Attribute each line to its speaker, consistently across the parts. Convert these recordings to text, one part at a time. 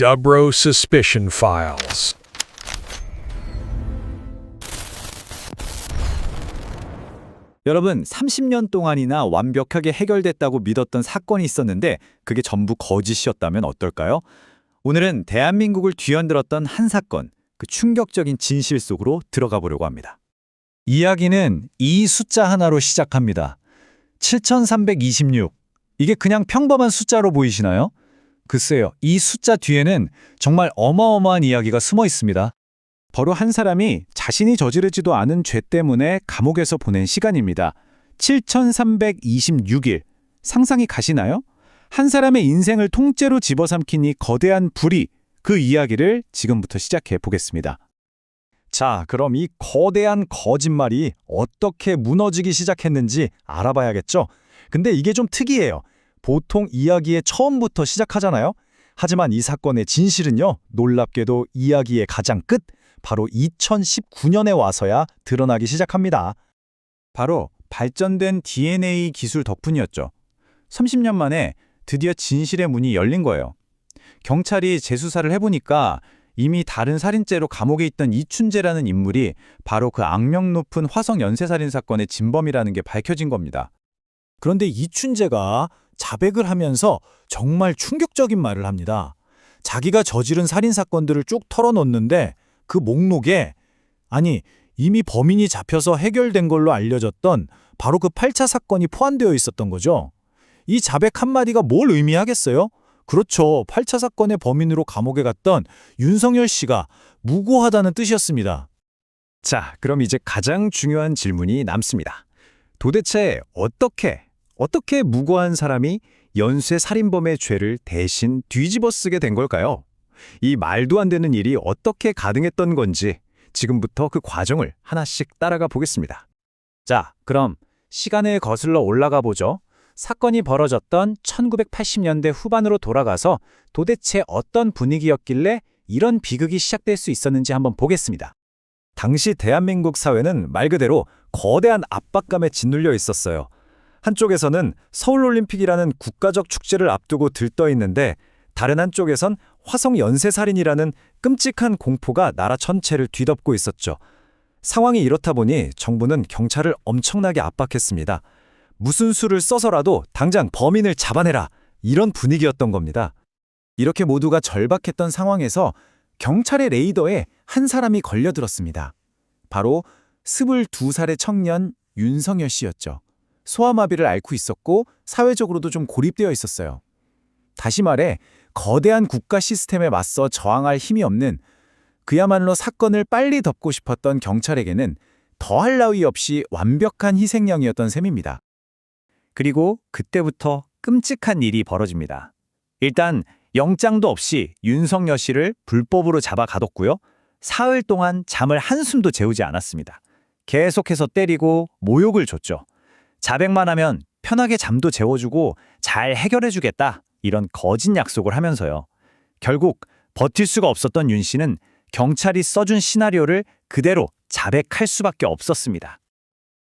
Speaker 1: Dubro Suspicion Files.
Speaker 2: 여러분, 30년 동안이나 완벽하게 해결됐다고 믿었던 사건이 있었는데 그게 전부 거짓이었다면 어떨까요? 오늘은 대한민국을 뒤흔들었던 한 사건, 그 충격적인 진실 속으로 들어가 보려고 합니다. 이야기는 이 숫자 하나로 시작합니다. 7326. 이게 그냥 평범한 숫자로 보이시나요? 글쎄요, 이 숫자 뒤에는 정말 어마어마한 이야기가 숨어 있습니다. 바로 한 사람이 자신이 저지르지도 않은 죄 때문에 감옥에서 보낸 시간입니다. 7326일. 상상이 가시나요? 한 사람의 인생을 통째로 집어삼킨 이 거대한 불이 그 이야기를 지금부터 시작해 보겠습니다. 자, 그럼 이 거대한 거짓말이 어떻게 무너지기 시작했는지 알아봐야겠죠? 근데 이게 좀 특이해요. 보통 이야기의 처음부터 시작하잖아요? 하지만 이 사건의 진실은요, 놀랍게도 이야기의 가장 끝, 바로 2019년에 와서야 드러나기 시작합니다. 바로 발전된 DNA 기술 덕분이었죠. 30년 만에 드디어 진실의 문이 열린 거예요. 경찰이 재수사를 해보니까 이미 다른 살인죄로 감옥에 있던 이춘재라는 인물이 바로 그 악명 높은 화성 연쇄살인 사건의 진범이라는 게 밝혀진 겁니다. 그런데 이춘재가 자백을 하면서 정말 충격적인 말을 합니다. 자기가 저지른 살인 사건들을 쭉 털어놓는데 그 목록에 아니 이미 범인이 잡혀서 해결된 걸로 알려졌던 바로 그 8차 사건이 포함되어 있었던 거죠. 이 자백 한마디가 뭘 의미하겠어요? 그렇죠. 8차 사건의 범인으로 감옥에 갔던 윤석열 씨가 무고하다는 뜻이었습니다. 자, 그럼 이제 가장 중요한 질문이 남습니다. 도대체 어떻게, 어떻게 무고한 사람이 연쇄 살인범의 죄를 대신 뒤집어 쓰게 된 걸까요? 이 말도 안 되는 일이 어떻게 가능했던 건지 지금부터 그 과정을 하나씩 따라가 보겠습니다. 자, 그럼 시간을 거슬러 올라가 보죠. 사건이 벌어졌던 1980년대 후반으로 돌아가서 도대체 어떤 분위기였길래 이런 비극이 시작될 수 있었는지 한번 보겠습니다. 당시 대한민국 사회는 말 그대로 거대한 압박감에 짓눌려 있었어요. 한쪽에서는 서울올림픽이라는 국가적 축제를 앞두고 들떠 있는데 다른 한쪽에선 화성 연쇄살인이라는 끔찍한 공포가 나라 전체를 뒤덮고 있었죠. 상황이 이렇다 보니 정부는 경찰을 엄청나게 압박했습니다. 무슨 수를 써서라도 당장 범인을 잡아내라 이런 분위기였던 겁니다. 이렇게 모두가 절박했던 상황에서 경찰의 레이더에 한 사람이 걸려들었습니다. 바로 22살의 청년 윤성열 씨였죠. 소아마비를 앓고 있었고 사회적으로도 좀 고립되어 있었어요. 다시 말해 거대한 국가 시스템에 맞서 저항할 힘이 없는 그야말로 사건을 빨리 덮고 싶었던 경찰에게는 더할 나위 없이 완벽한 희생양이었던 셈입니다. 그리고 그때부터 끔찍한 일이 벌어집니다. 일단 영장도 없이 윤석열 씨를 불법으로 잡아 가뒀고요. 사흘 동안 잠을 한숨도 재우지 않았습니다. 계속해서 때리고 모욕을 줬죠. 자백만 하면 편하게 잠도 재워주고 잘 해결해주겠다 이런 거짓 약속을 하면서요. 결국 버틸 수가 없었던 윤 씨는 경찰이 써준 시나리오를 그대로 자백할 수밖에 없었습니다.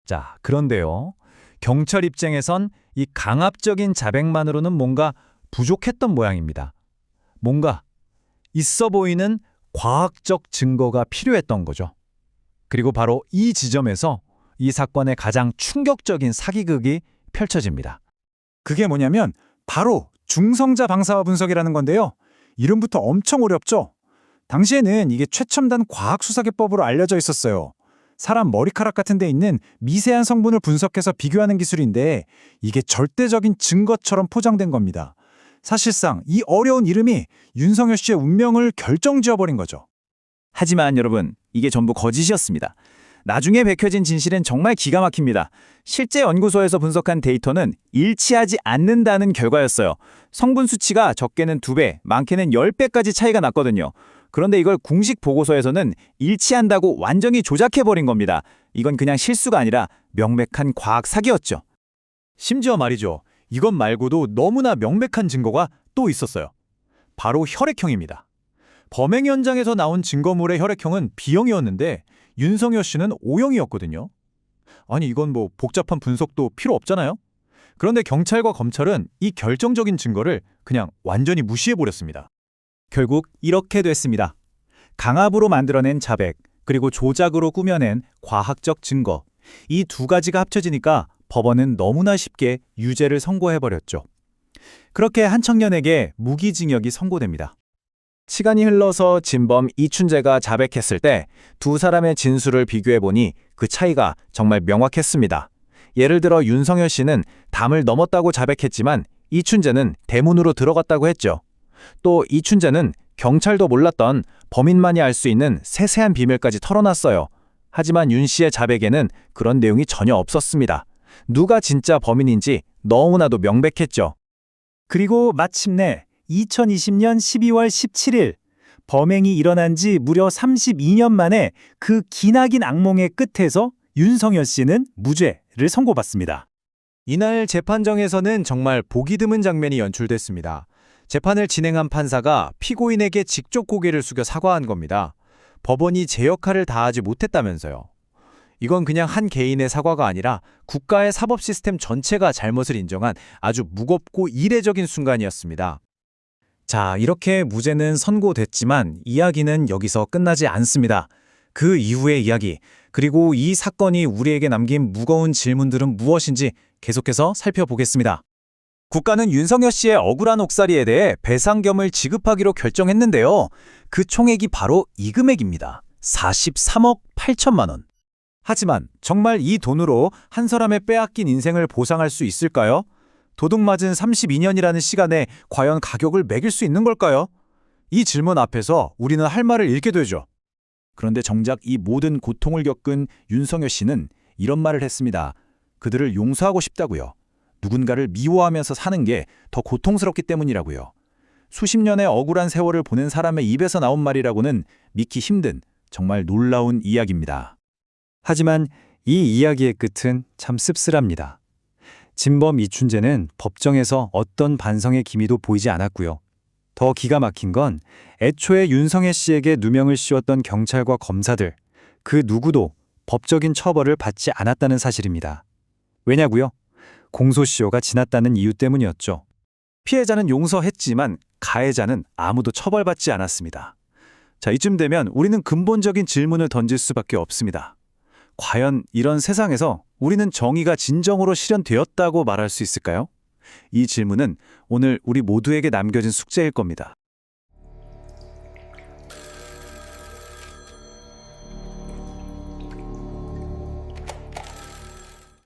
Speaker 2: 자, 그런데요. 경찰 입장에선 이 강압적인 자백만으로는 뭔가 부족했던 모양입니다. 뭔가 있어 보이는 과학적 증거가 필요했던 거죠. 그리고 바로 이 지점에서 이 사건의 가장 충격적인 사기극이 펼쳐집니다. 그게 뭐냐면 바로 중성자 방사화 분석이라는 건데요. 이름부터 엄청 어렵죠? 당시에는 이게 최첨단 과학 수사기법으로 알려져 있었어요. 사람 머리카락 같은 데 있는 미세한 성분을 분석해서 비교하는 기술인데 이게 절대적인 증거처럼 포장된 겁니다. 사실상 이 어려운 이름이 윤석열 씨의 운명을 결정지어버린 거죠. 하지만 여러분, 이게 전부 거짓이었습니다. 나중에 밝혀진 진실은 정말 기가 막힙니다. 실제 연구소에서 분석한 데이터는 일치하지 않는다는 결과였어요. 성분 수치가 적게는 2배, 많게는 10배까지 차이가 났거든요. 그런데 이걸 공식 보고서에서는 일치한다고 완전히 조작해버린 겁니다. 이건 그냥 실수가 아니라 명백한 과학 사기였죠. 심지어 말이죠. 이것 말고도 너무나 명백한 증거가 또 있었어요. 바로 혈액형입니다. 범행 현장에서 나온 증거물의 혈액형은 B형이었는데 윤성열 씨는 O형이었거든요. 아니 이건 뭐 복잡한 분석도 필요 없잖아요. 그런데 경찰과 검찰은 이 결정적인 증거를 그냥 완전히 무시해버렸습니다. 결국 이렇게 됐습니다. 강압으로 만들어낸 자백, 그리고 조작으로 꾸며낸 과학적 증거. 이 두 가지가 합쳐지니까 법원은 너무나 쉽게 유죄를 선고해버렸죠. 그렇게 한 청년에게 무기징역이 선고됩니다. 시간이 흘러서 진범 이춘재가 자백했을 때 두 사람의 진술을 비교해보니 그 차이가 정말 명확했습니다. 예를 들어 윤성열 씨는 담을 넘었다고 자백했지만 이춘재는 대문으로 들어갔다고 했죠. 또 이춘재는 경찰도 몰랐던 범인만이 알 수 있는 세세한 비밀까지 털어놨어요. 하지만 윤 씨의 자백에는 그런 내용이 전혀 없었습니다. 누가 진짜 범인인지 너무나도 명백했죠.
Speaker 3: 그리고 마침내 2020년 12월 17일 범행이 일어난 지 무려 32년 만에 그 기나긴 악몽의 끝에서 윤성열 씨는 무죄를 선고받습니다.
Speaker 2: 이날 재판정에서는 정말 보기 드문 장면이 연출됐습니다. 재판을 진행한 판사가 피고인에게 직접 고개를 숙여 사과한 겁니다. 법원이 제 역할을 다하지 못했다면서요. 이건 그냥 한 개인의 사과가 아니라 국가의 사법 시스템 전체가 잘못을 인정한 아주 무겁고 이례적인 순간이었습니다. 자, 이렇게 무죄는 선고됐지만 이야기는 여기서 끝나지 않습니다. 그 이후의 이야기, 그리고 이 사건이 우리에게 남긴 무거운 질문들은 무엇인지 계속해서 살펴보겠습니다. 국가는 윤석열 씨의 억울한 옥살이에 대해 배상금을 지급하기로 결정했는데요. 그 총액이 바로 이 금액입니다. 43억 8천만 원. 하지만 정말 이 돈으로 한 사람의 빼앗긴 인생을 보상할 수 있을까요? 도둑맞은 32년이라는 시간에 과연 가격을 매길 수 있는 걸까요? 이 질문 앞에서 우리는 할 말을 잃게 되죠. 그런데 정작 이 모든 고통을 겪은 윤석열 씨는 이런 말을 했습니다. 그들을 용서하고 싶다고요. 누군가를 미워하면서 사는 게 더 고통스럽기 때문이라고요. 수십 년의 억울한 세월을 보낸 사람의 입에서 나온 말이라고는 믿기 힘든 정말 놀라운 이야기입니다. 하지만 이 이야기의 끝은 참 씁쓸합니다. 진범 이춘재는 법정에서 어떤 반성의 기미도 보이지 않았고요. 더 기가 막힌 건 애초에 윤성혜 씨에게 누명을 씌웠던 경찰과 검사들, 그 누구도 법적인 처벌을 받지 않았다는 사실입니다. 왜냐고요? 공소시효가 지났다는 이유 때문이었죠. 피해자는 용서했지만 가해자는 아무도 처벌받지 않았습니다. 자, 이쯤 되면 우리는 근본적인 질문을 던질 수밖에 없습니다. 과연 이런 세상에서 우리는 정의가 진정으로 실현되었다고 말할 수 있을까요? 이 질문은 오늘 우리 모두에게 남겨진 숙제일 겁니다.